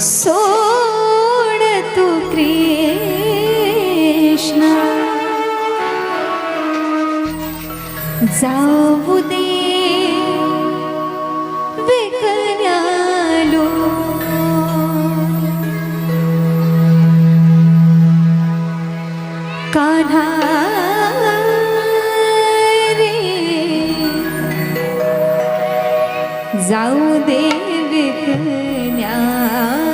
सोड तू कृष्ण. जाऊ दे विकल्यालो. कान्हा रे. जाऊ दे विकल्यालो.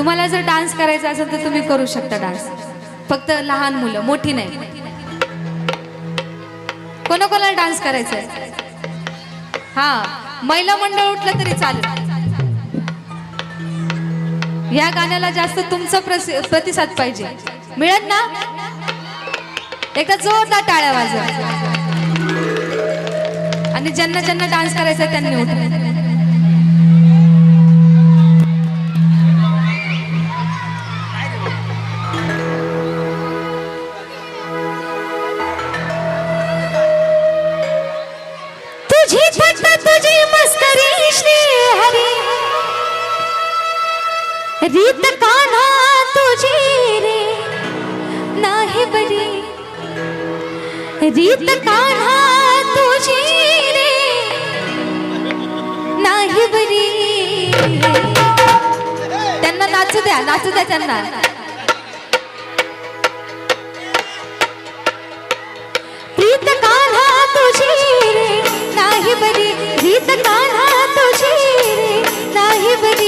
तुम्हाला जर डान्स करायचा असेल तर तुम्ही करू शकता डान्स. फक्त लहान मुलं मोठी नाही. कोणाकोणाला डान्स करायचा आहे हा महिला मंडळ उठलं तरी चालेल. या गाण्याला जास्त तुमचा प्रतिसाद पाहिजे. मिळत ना? एका जोरदार टाळ्या वाजवा. आणि ज्यांना ज्यांना डान्स करायचा आहे त्यांनी उठा. नाही बरी. रीत काढा तुझी रे. नाही बरी. त्यांना नाचू द्या नाचू द्या त्यांना. रीत काढा तुझी रे. नाही बरी. रीत काढा तुझी रे. नाही बरी.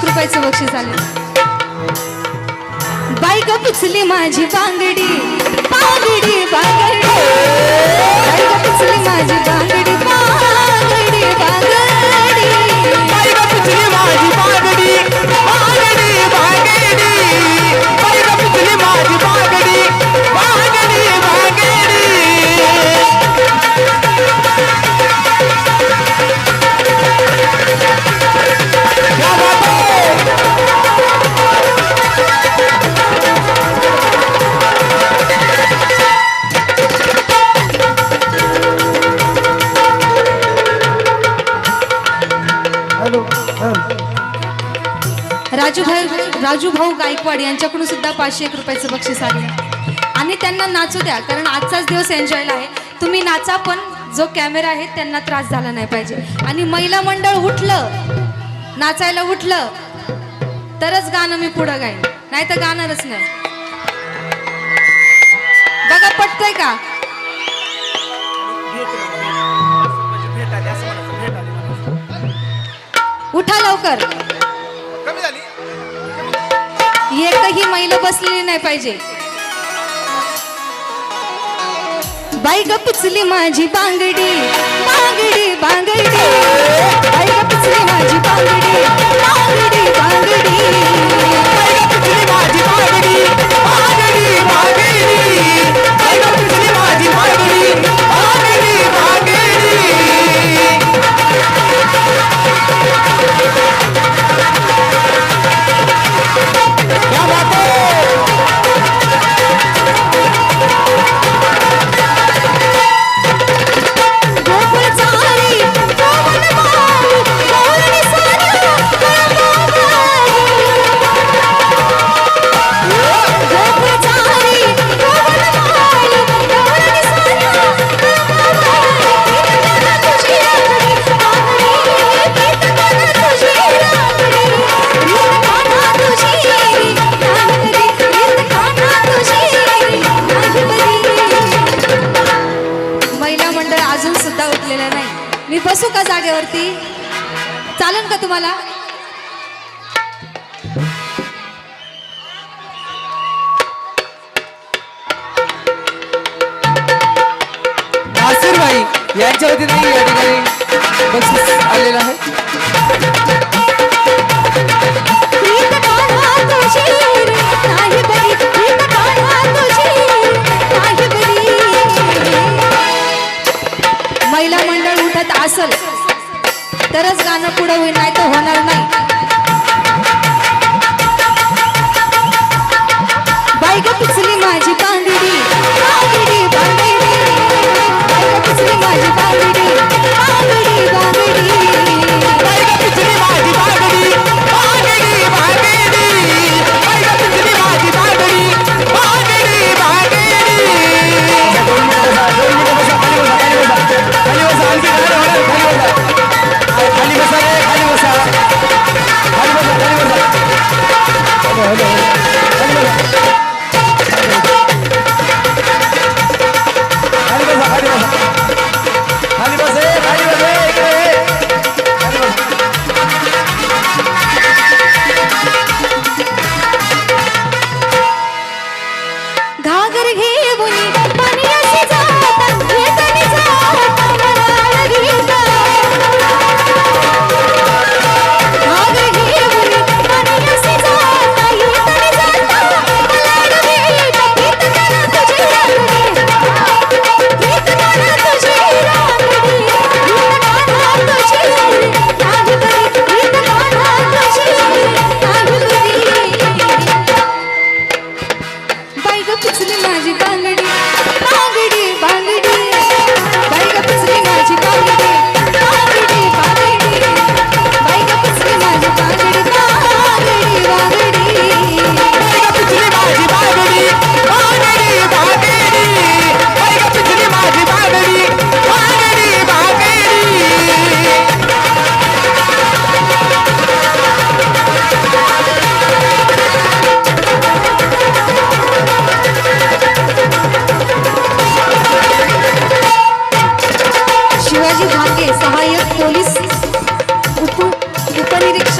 एक रुपयाचं बक्षीस आले. बाई ग पिचली माझी बांगडी बांगडी बांगडी. राजू भाऊ गायकवाड यांच्याकडून सुद्धा पाचशे एक रुपयाचं बक्षीस आले आणि त्यांना नाचू द्या कारण आजचाच दिवस एन्जॉयला आहे. तुम्ही नाचा पण जो कॅमेरा आहे त्यांना त्रास झाला नाही पाहिजे. आणि महिला मंडळ उठलं नाचायला उठलं तरच गाणं मी पुढं गाईन. नाही तर गाणारच नाही. बघा पटतंय का? उठा लवकर. कमी झाली. एकही महिला बसलेली नाही पाहिजे. बाई ग पिचली माझी बांगडी बांगडी बांगडी. बाई ग पिचली माझी बांगडी बांगडी बांगडी. पिचली माझी बांगडी. यांच्या वतीने या ठिकाणी बक्षीस आलेलं आहे. महिला मंडळ उठत असल तरच गाणं पुढं होईल नाही तर होणार नाही. बाई पिचली माझी बांगडी बांगडी बांधिरी बाई ग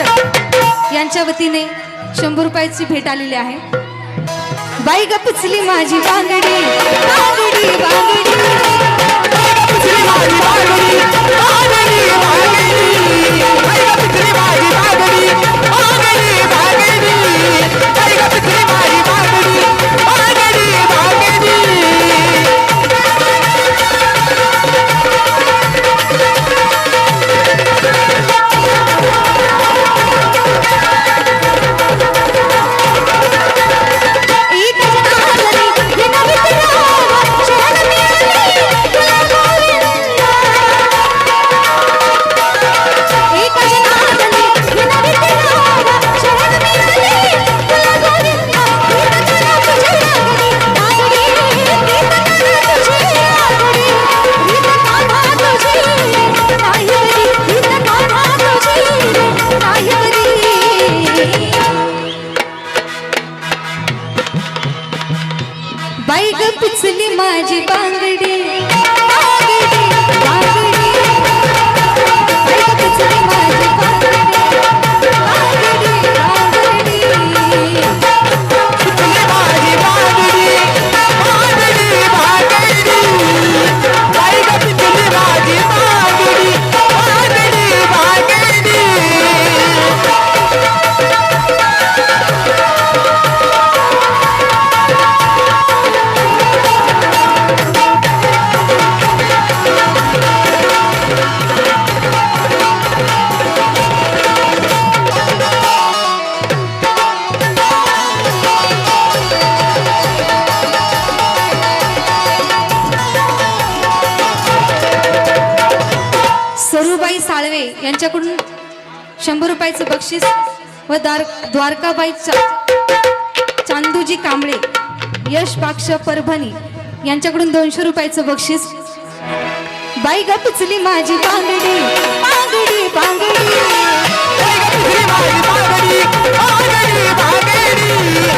शिक्षक यांच्या वतीने शंभर रुपयाची भेट आलेली आहे. बाई ग पिचली माझी बांगडी बांगडी बांगडी रुपयाचं बक्षीस व द्वार द्वारकाबाई चा चांदूजी कांबळे यश पाक्ष परभणी यांच्याकडून दोनशे रुपयाचं बक्षीस बाई ग पिचली माझी बांगडी बांगडी बांगडी, बांगडी, बांगडी.